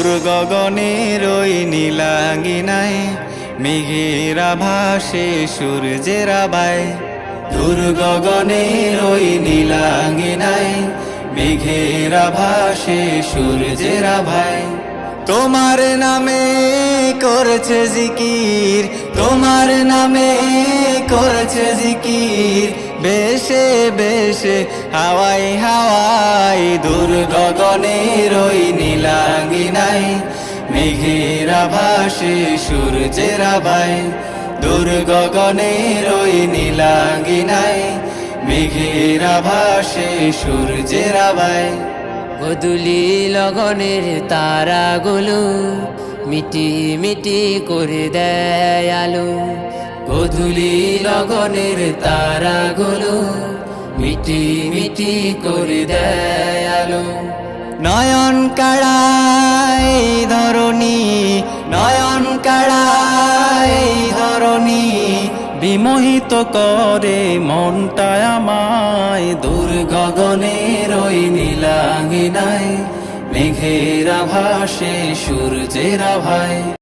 দূর গগনের ওই নীলাঙ্গিনায় মেঘেরা ভাসে, সূর্যেরা ভাই দূর গগনের ওই নীলাঙ্গিনায় মেঘেরা ভাসে, সূর্যেরা ভাই তোমার নামে করেছে জিকির, তোমার নামে করেছে জিকির। বেশে বেশে, হাওয়াই হাওয়াই দূর গগনের ওই নীলাঙ্গিনাই। মেঘেরা ভাসে সূর্যেরা ভাই দূর গগনের ওই নীলাঙ্গিনাই। মেঘেরা ভাসে সূর্যেরা ভাই গধুলি লগনের তারাগুলো মিটি মিটি করে দেয় আলো। গধুলি লগনের তারাগুলো মিটি মিটি করে দেয় আলো। নয়ন কাড়াই ধরণী, নয়ন কাড়াই ধরণী, বিমোহিত করে মনটা আমায় দূর গগনের ওই নীলাঙ্গিনায়, মেঘেরা ভাসে সূর্যেরা ভাই